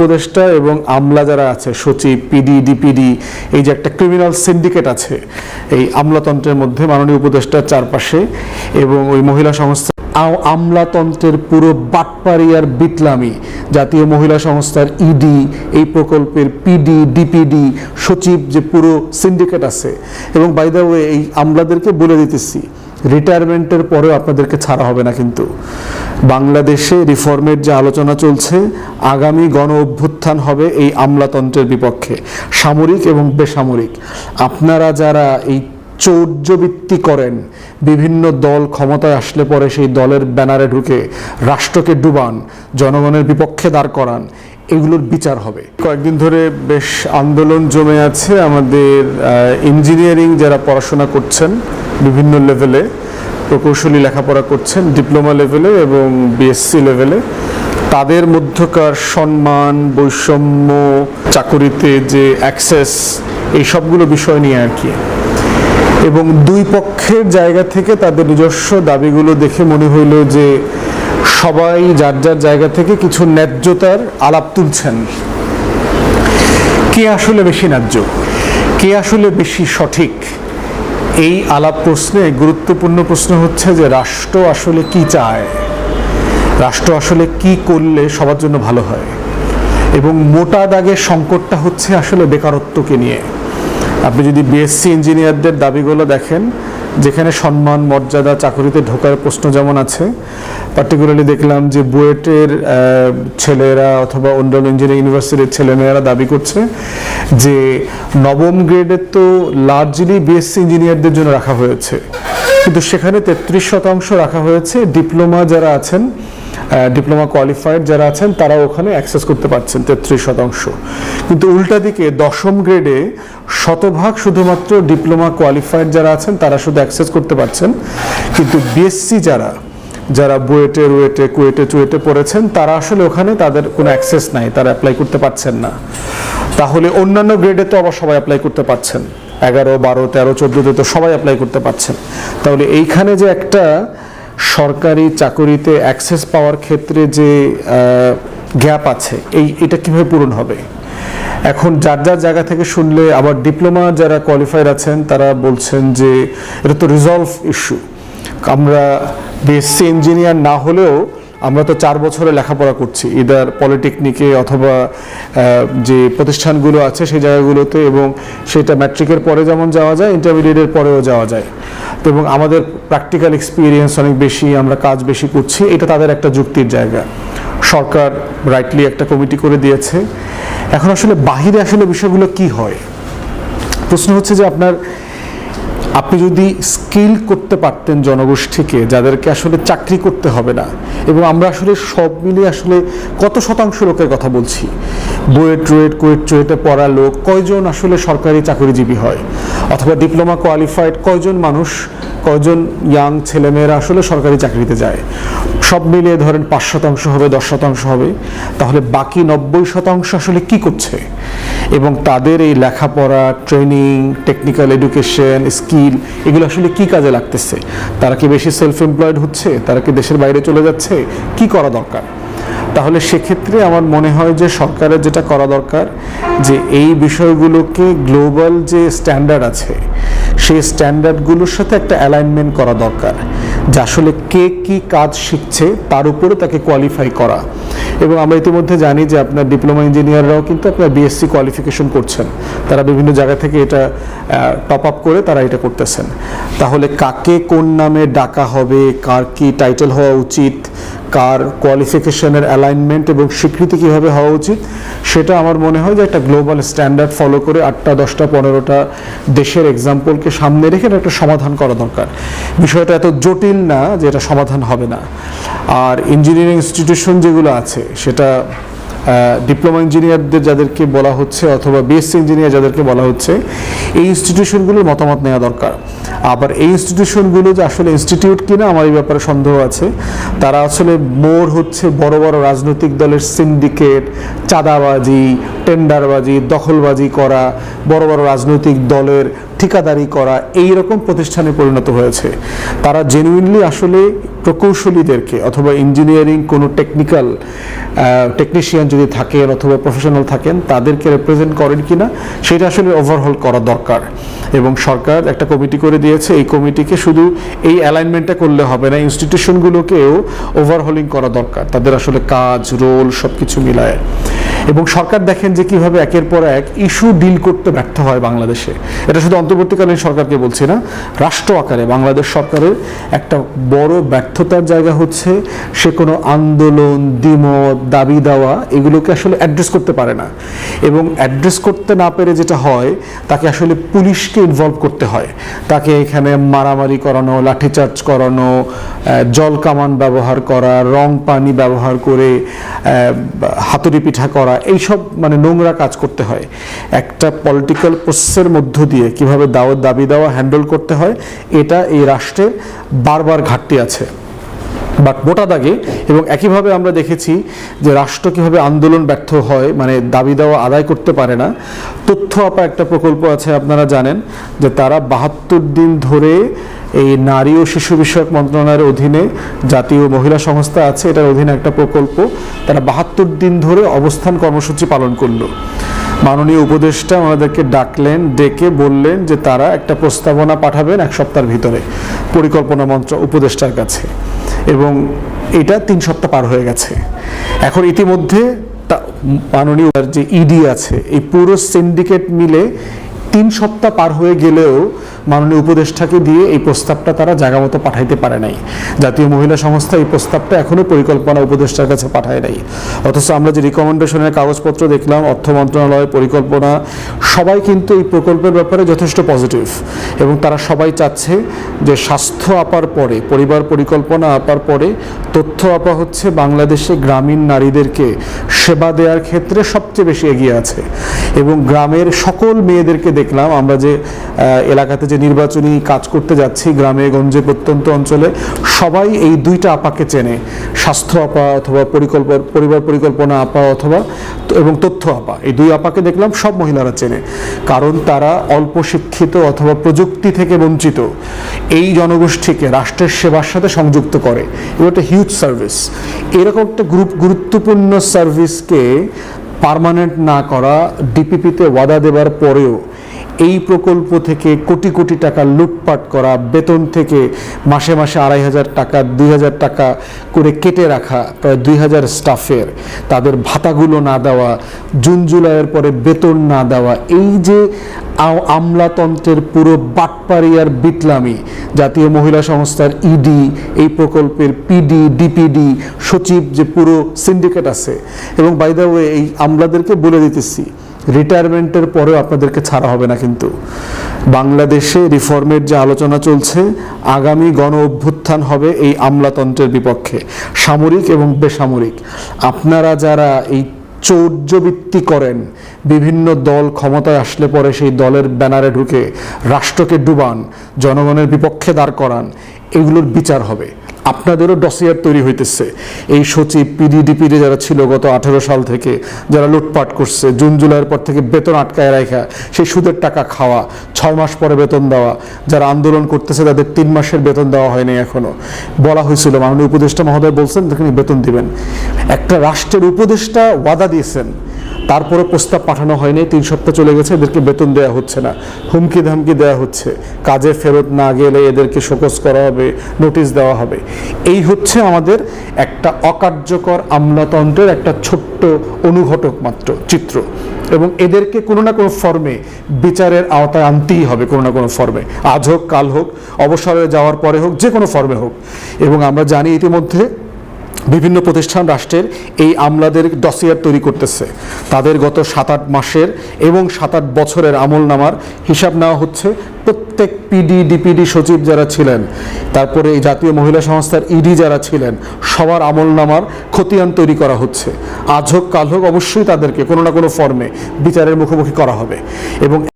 উপদেষ্টা এবং আমলা যারা আছে, সচিব পিডি ডিপিডি এই যে একটা ক্রিমিনাল সিন্ডিকেট আছে, এই আমলাতন্ত্রের মধ্যে মাননীয় উপদেষ্টার চারপাশে এবং ওই মহিলা সংস্থা আমলাতন্ত্রের পুরো বাটপাড়িয়ার বিটলামি, জাতীয় মহিলা সংস্থার ইডি এই প্রকল্পের পিডি ডিপিডি সচিব যে পুরো সিন্ডিকেট আছে। এবং বাই দ্য ওয়ে এই আমলাদেরকে বলে দিতেছি রিটায়ারমেন্টের পরেও আপনাদেরকে ছাড়া হবে না কিন্তু। বাংলাদেশে রিফর্মের যে আলোচনা চলছে, আগামী গণ অভ্যুত্থান হবে এই আমলাতন্ত্রের বিপক্ষে। সামরিক এবং বেসামরিক। আপনারা যারা এই চৌর্যবৃত্তি করেন, বিভিন্ন দল ক্ষমতায় আসলে পরে সেই দলের ব্যানারে ঢুকে রাষ্ট্রকে ডুবান, জনগণের বিপক্ষে দাঁড় করান এগুলোর বিচার হবে। কয়েকদিন ধরে বেশ আন্দোলন জমে আছে আমাদের ইঞ্জিনিয়ারিং যারা পড়াশোনা করছেন বিভিন্ন লেভেলে প্রকৌশলী লেখাপড়া করছেন ডিপ্লোমা লেভেলে এবং বিএসসি লেভেলে তাদের মধ্যকার সম্মান, বৈষম্য, চাকরিতে যে অ্যাক্সেস এই সবগুলো বিষয় নিয়ে আর কি। এবং দুই পক্ষের জায়গা থেকে তাদের নিজস্ব দাবিগুলো দেখে মনে হইল যে সবাই যার যার জায়গা থেকে কিছু ন্যায্যতার আলাপ তুলছেন। কে আসলে বেশি ন্যায্য? কে আসলে বেশি সঠিক? এই আলাপ প্রশ্নে গুরুত্বপূর্ণ প্রশ্ন হচ্ছে যে, রাষ্ট্র আসলে কি চায়? রাষ্ট্র আসলে কি করলে সবার জন্য ভালো হয়? এবং মোটা দাগের সংকটটা হচ্ছে আসলে বেকারত্বকে নিয়ে। আপনি যদি বিএসসি ইঞ্জিনিয়ারদের দাবিগুলো দেখেন, যেখানে সম্মান, মর্যাদা, চাকরিতে ঢোকার প্রশ্ন যেমন আছে পার্টিকুলারলি দেখলাম যে বুয়েটের ছেলেরা অথবা অন্যান্য ইঞ্জিনিয়ারিং ইউনিভার্সিটির ছেলেমেয়েরা দাবি করছে যে নবম গ্রেডের তো লার্জলি বিএসসি ইঞ্জিনিয়ারদের জন্য রাখা হয়েছে। কিন্তু সেখানে তেত্রিশ শতাংশ রাখা হয়েছে। ডিপ্লোমা যারা আছেন ডিপ্লোমা কোয়ালিফাইড যারা আছেন তারা ওখানে অ্যাক্সেস করতে পারছেন, তেত্রিশ শতাংশ। কিন্তু উল্টা দিকে দশম গ্রেডে শতভাগ শুধুমাত্র ডিপ্লোমা কোয়ালিফাইড যারা আছেন, তারা শুধু অ্যাক্সেস করতে পারছেন। কিন্তু বিএসসি যারা যারা বুয়েটে, রুয়েটে, কুয়েটে, চুয়েটে পড়েছেন, তারা আসলে ওখানে তাদের কোনো অ্যাক্সেস নাই, তারা অ্যাপ্লাই করতে পারছেন না। তাহলে অন্যান্য গ্রেডে তো আবার সবাই অ্যাপ্লাই করতে পারছেন। এগারো, বারো, তেরো চোদ্দোতে তো সবাই অ্যাপ্লাই করতে পারছেন। তাহলে এইখানে যে একটা সরকারি চাকরিতে অ্যাক্সেস পাওয়ার ক্ষেত্রে যে গ্যাপ আছে, এই, এটা কীভাবে পূরণ হবে? এখন যার যার জায়গা থেকে শুনলে আবার ডিপ্লোমা যারা কোয়ালিফাইড আছেন, তারা বলছেন যে, এটা তো রিজলভ ইস্যু আমরা বিএসসি ইঞ্জিনিয়ার না হলেও আমরা তো চার বছরে লেখাপড়া করছি ইদার পলিটেকনিকে অথবা যে প্রতিষ্ঠানগুলো আছে সেই জায়গাগুলোতে এবং সেটা ম্যাট্রিকের পরে যেমন যাওয়া যায় ইন্টারমিডিয়েটের পরেও যাওয়া যায়। এবং আমাদের প্র্যাকটিক্যাল এক্সপিরিয়েন্স অনেক বেশি, আমরা কাজ বেশি করছি, এটা তাদের একটা যুক্তির জায়গা। সরকার রাইটলি একটা কমিটি করে দিয়েছে। এখন আসলে বাহিরে আসলে বিষয়গুলো কি হয়? প্রশ্ন হচ্ছে যে আপনার আপনি যদি স্কিল করতে পারতেন জনগোষ্ঠীকে, যাদেরকে আসলে চাকরি করতে হবে না, এবং আমরা আসলে সব মিলিয়ে আসলে কত শতাংশ লোকের কথা বলছি। বুয়েট, রুয়েট, কুয়েট, চুয়েটে পড়া লোক, কয়জন আসলে সরকারি চাকরিজীবী হয়? অথবা ডিপ্লোমা কোয়ালিফাইড কয়জন মানুষ কয়জন ইয়াং ছেলেমেয়েরা আসলে সরকারি চাকরিতে যায়? সব মিলিয়ে ধরেন পাঁচ শতাংশ হবে, দশ শতাংশ হবে। তাহলে বাকি নব্বই শতাংশ আসলে কি করছে? এবং তাদের এই লেখাপড়া ট্রেনিং টেকনিক্যাল এডুকেশন স্কিল এগুলো আসলে কি কাজে লাগতেছে? তারা কি বেশি সেলফ এমপ্লয়েড হচ্ছে? তারা কি দেশের বাইরে চলে যাচ্ছে? কি করা দরকার? তাহলে সেক্ষেত্রে আমার মনে হয় যে সরকারের যেটা করা দরকার, যে এই বিষয়গুলোকে গ্লোবাল যে স্ট্যান্ডার্ড আছে, সেই স্ট্যান্ডার্ডগুলোর সাথে একটা অ্যালাইনমেন্ট করা দরকার, যে আসলে কে কি কাজ শিখছে তার উপরে তাকে কোয়ালিফাই করা। এবং আমরা ইতিমধ্যে জানি যে আপনার ডিপ্লোমা ইঞ্জিনিয়াররাও কিন্তু আপনার বিএসসি কোয়ালিফিকেশন করছেন। তারা বিভিন্ন জায়গা থেকে এটা টপ আপ করে তারা এটা করতেছেন। তাহলে কাকে কোন নামে ডাকা হবে, কার কি টাইটেল হওয়া উচিত কার কোয়ালিফিকেশনের অ্যালাইনমেন্ট এবং স্বীকৃতি কীভাবে হওয়া উচিত, সেটা আমার মনে হয় যে একটা গ্লোবাল স্ট্যান্ডার্ড ফলো করে আটটা, দশটা, পনেরোটা দেশের এক্সাম্পলকে সামনে রেখে একটা সমাধান করা দরকার। বিষয়টা এত জটিল না যে এটা সমাধান হবে না। আর ইঞ্জিনিয়ারিং ইনস্টিটিউশন যেগুলো আছে, সেটা ডিপ্লোমা ইঞ্জিনিয়ারদের যাদেরকে বলা হচ্ছে অথবা বিএসসি ইঞ্জিনিয়ার যাদেরকে বলা হচ্ছে, এই ইনস্টিটিউশনগুলোর মতামত নেওয়া দরকার। আবার এই ইনস্টিটিউশনগুলো যে আসলে ইনস্টিটিউট কিনা আমার এই ব্যাপারে সন্দেহ আছে। তারা আসলে মোর হচ্ছে বড় বড় রাজনৈতিক দলের সিন্ডিকেট চাঁদাবাজি টেন্ডারবাজি দখলবাজি করা, বড় বড় রাজনৈতিক দলের ঠিকাদারি করা এই রকম প্রতিষ্ঠানে পরিণত হয়েছে। তারা জেনুইনলি আসলে প্রকৌশলীদেরকে অথবা ইঞ্জিনিয়ারিং কোনো টেকনিক্যাল টেকনিশিয়ান যদি থাকেন অথবা প্রফেশনাল থাকেন, তাদেরকে রিপ্রেজেন্ট করেন কিনা, সেটা আসলে ওভারহল করা দরকার। এবং সরকার একটা কমিটি করে দিয়েছে, এই কমিটিকে শুধু এই অ্যালাইনমেন্টটা করলে হবে না ইনস্টিটিউশনগুলোকেও ওভারহলিং করা দরকার। তাদের আসলে কাজ রোল সব কিছু মিলায়। এবং সরকার দেখেন যে কীভাবে একের পর এক ইস্যু ডিল করতে ব্যর্থ হয় বাংলাদেশে। এটা শুধু অন্তর্বর্তীকালীন সরকারকে বলছি না, রাষ্ট্র আকারে। বাংলাদেশ সরকারের একটা বড় ব্যর্থতার জায়গা হচ্ছে সে কোনো আন্দোলন, দ্বিমত, দাবি দেওয়া, এগুলোকে আসলে অ্যাড্রেস করতে পারে না। এবং অ্যাড্রেস করতে না পেরে যেটা হয়, তাকে আসলে পুলিশকে ইনভলভ করতে হয়। তাকে এখানে মারামারি করানো, লাঠিচার্জ করানো জল কামান ব্যবহার করা, রং পানি ব্যবহার করে হাতুড়ি পিঠা করা এইসব মানে নোংরা কাজ করতে হয়। একটা পলিটিক্যাল প্রসেসের মধ্য দিয়ে কীভাবে দাওয়াত দাবি দেওয়া হ্যান্ডেল করতে হয়, এটা এই রাষ্ট্রের বারবার ঘাটতি আছে। বাট মোটা দাগে এবং একইভাবে আমরা দেখেছি যে রাষ্ট্র কীভাবে আন্দোলন ব্যর্থ হয় মানে দাবি দেওয়া আদায় করতে পারে না। তথ্য আপা একটা প্রকল্প আছে, আপনারা জানেন, যে তারা বাহাত্তর দিন ধরে এই নারী ও শিশু বিষয়ক মন্ত্রণালয়ের অধীনে জাতীয় মহিলা সংস্থা আছে, এটার অধীনে একটা প্রকল্প। তারা বাহাত্তর দিন ধরে অবস্থান কর্মসূচি পালন করল। মাননীয় উপদেষ্টা ওনাদেরকে ডাকলেন, ডেকে বললেন যে তারা একটা প্রস্তাবনা পাঠাবেন এক সপ্তাহের ভিতরে পরিকল্পনা মন্ত্র উপদেষ্টার কাছে। এবং এটা তিন সপ্তাহ পার হয়ে গেছে। এখন ইতিমধ্যে তা- মাননীয় যে ইডি আছে, এই পুরো সিন্ডিকেট মিলে তিন সপ্তাহ পার হয়ে গেলেও মাননীয় উপদেষ্টাকে দিয়ে এই প্রস্তাবটা তারা জায়গা মতো পাঠাইতে পারে নাই। জাতীয় মহিলা সংস্থা এই প্রস্তাবটা এখনও পরিকল্পনা উপদেষ্টার কাছে পাঠায় নাই। অথচ আমরা যে রিকমেন্ডেশনের কাগজপত্র দেখলাম, অর্থ মন্ত্রণালয়, পরিকল্পনা, সবাই কিন্তু এই প্রকল্পের ব্যাপারে যথেষ্ট পজিটিভ এবং তারা সবাই চাচ্ছে যে স্বাস্থ্য আপার পরে, পরিবার পরিকল্পনা আপার পরে, তথ্য আপা হচ্ছে বাংলাদেশে গ্রামীণ নারীদেরকে সেবা দেওয়ার ক্ষেত্রে সবচেয়ে বেশি এগিয়ে আছে এবং গ্রামের সকল মেয়েদেরকে দেখলাম, আমরা যে এলাকাতে যে নির্বাচনী কাজ করতে যাচ্ছি গ্রামে, গঞ্জে, প্রত্যন্ত অঞ্চলে, সবাই এই দুইটা আপাকে চেনে। স্বাস্থ্য আপা অথবা পরিকল্পনা পরিবার পরিকল্পনা আপা অথবা এবং তথ্য আপা। এই দুই আপাকে দেখলাম, সব মহিলারা চেনে। কারণ তারা অল্প শিক্ষিত অথবা প্রযুক্তি থেকে বঞ্চিত। এই জনগোষ্ঠীকে রাষ্ট্রের সেবার সাথে সংযুক্ত করে। এবং একটা হিউজ সার্ভিস এরকম একটা গ্রুপ, গুরুত্বপূর্ণ সার্ভিসকে পার্মানেন্ট না করা ডিপিপিতে ওয়াদা দেবার পরেও এই প্রকল্প থেকে কোটি কোটি টাকা লুটপাট করা, বেতন থেকে মাসে মাসে আড়াই হাজার টাকা, দুই হাজার টাকা করে কেটে রাখা প্রায় দুই হাজার স্টাফের তাদের ভাতাগুলো না দেওয়া, জুন জুলাইয়ের পরে বেতন না দেওয়া, এই যে আমলাতন্ত্রের পুরো বাটপারি আর বিটলামি, জাতীয় মহিলা সংস্থার ইডি এই প্রকল্পের পিডি ডিপিডি সচিব যে পুরো সিন্ডিকেট আছে। এবং বাই দ্য ওয়ে এই আমলাদেরকে বলে দিতেছি রিটায়ারমেন্টের পরেও আপনাদেরকে ছাড়া হবে না কিন্তু। বাংলাদেশে রিফর্মের যে আলোচনা চলছে, আগামী গণ অভ্যুত্থান হবে এই আমলাতন্ত্রের বিপক্ষে। সামরিক এবং বেসামরিক। আপনারা যারা এই চৌর্যবৃত্তি করেন, বিভিন্ন দল ক্ষমতায় আসলে পরে সেই দলের ব্যানারে ঢুকে রাষ্ট্রকে ডুবান, জনগণের বিপক্ষে দাঁড় করান, এগুলোর বিচার হবে। আপনাদেরও ডসিয়ার তৈরি হইতেছে। এই সচিব পিডিডিপিডি যারা ছিল গত আঠেরো সাল থেকে, যারা লুটপাট করছে, জুন জুলাইয়ের পর থেকে বেতন আটকায় রাখা সেই সুদের টাকা খাওয়া, ছয় মাস পরে বেতন দেওয়া, যারা আন্দোলন করতেছে তাদের তিন মাসের বেতন দেওয়া হয়নি এখনও। বলা হয়েছিল, মাননীয় উপদেষ্টা মহোদয় বলছেন দেখুন বেতন দিবেন। একটা রাষ্ট্রের উপদেষ্টা ওয়াদা দিয়েছেন তারপরে প্রস্তাব পাঠানো হয়নি, তিন সপ্তাহ চলে গেছে, এদেরকে বেতন দেওয়া হচ্ছে না। হুমকি ধামকি দেওয়া হচ্ছে। কাজে ফেরত না গেলে এদেরকে শোকজ করা হবে, নোটিশ দেওয়া হবে। এই হচ্ছে আমাদের একটা অকার্যকর আমলাতন্ত্রের একটা ছোট্ট অনুঘটক মাত্র চিত্র। এবং এদেরকে কোনো না কোনো ফর্মে বিচারের আওতায় আনতেই হবে, কোনো না কোনো ফর্মে। আজ হোক, কাল হোক, অবসরে যাওয়ার পরে হোক, যে কোনো ফর্মে হোক। এবং আমরা জানি ইতিমধ্যে বিভিন্ন প্রতিষ্ঠান রাষ্ট্রের এই আমলাদের ডসিয়ার তৈরি করতেছে। তাদের গত সাত আট মাসের এবং সাত আট বছরের আমল নামার হিসাব নেওয়া হচ্ছে। প্রত্যেক পিডি ডিপিডি সচিব যারা ছিলেন, তারপরে এই জাতীয় মহিলা সংস্থার ইডি যারা ছিলেন, সবার আমল নামার খতিয়ান তৈরি করা হচ্ছে। আজ হোক, কাল হোক, অবশ্যই তাদেরকে কোনো না কোনো ফর্মে বিচারের মুখোমুখি করা হবে। এবং